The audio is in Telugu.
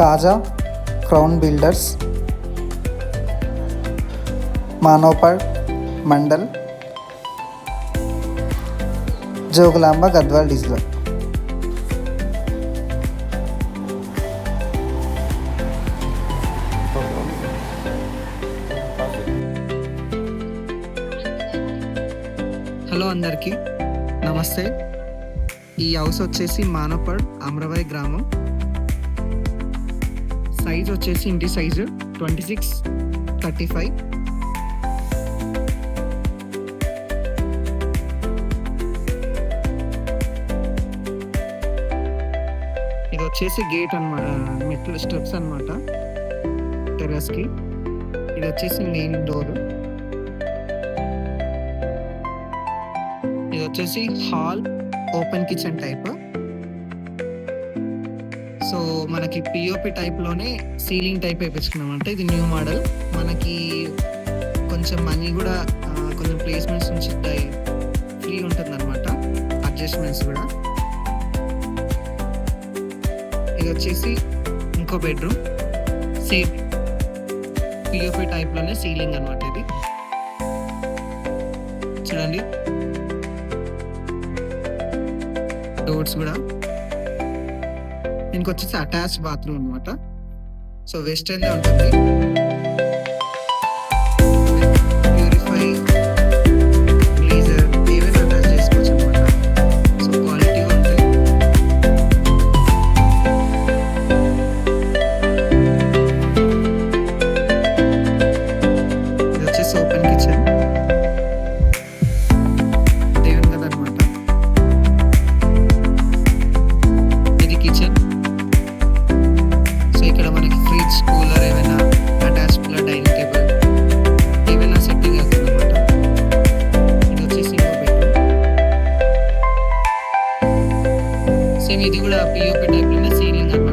Kaja crown builders Manopad Mandal Jogulamba Gadwal digital hello అందరికీ. నమస్తే. ఈ హౌస్ వచ్చేసి మానపడ్ అమరవాయి గ్రామం. సైజ్ వచ్చేసి ఇంటి size twenty six thirty five ఇది వచ్చేసి గేట్ అన్నమాట మెట్ల స్టెప్స్ అన్నమాట టెరస్కి ఇది వచ్చేసి మెయిన్ డోర్ ఇది వచ్చేసి hall open kitchen type so మనకి పిఓపి టైప్లోనే సీలింగ్ టైప్ వేయించుకున్నాం అంటే ఇది న్యూ మోడల్. మనకి కొంచెం మనీ కూడా కొంచెం ప్లేస్మెంట్స్ నుంచి ఫ్రీ ఉంటుంది అనమాట అడ్జస్ట్మెంట్స్ కూడా. ఇది వచ్చేసి ఇంకో బెడ్రూమ్ సేమ్ పిఓపి టైప్లోనే సీలింగ్ అనమాట ఇది. చూడండి. డోర్స్ కూడా. దీనికి వచ్చేసి అటాచ్ బాత్రూమ్ అనమాట సో వెస్టర్న్ ఉంటుంది. சரி இது இவ்வளோ அப்படி யோகா டைப்லன்னா சரிங்க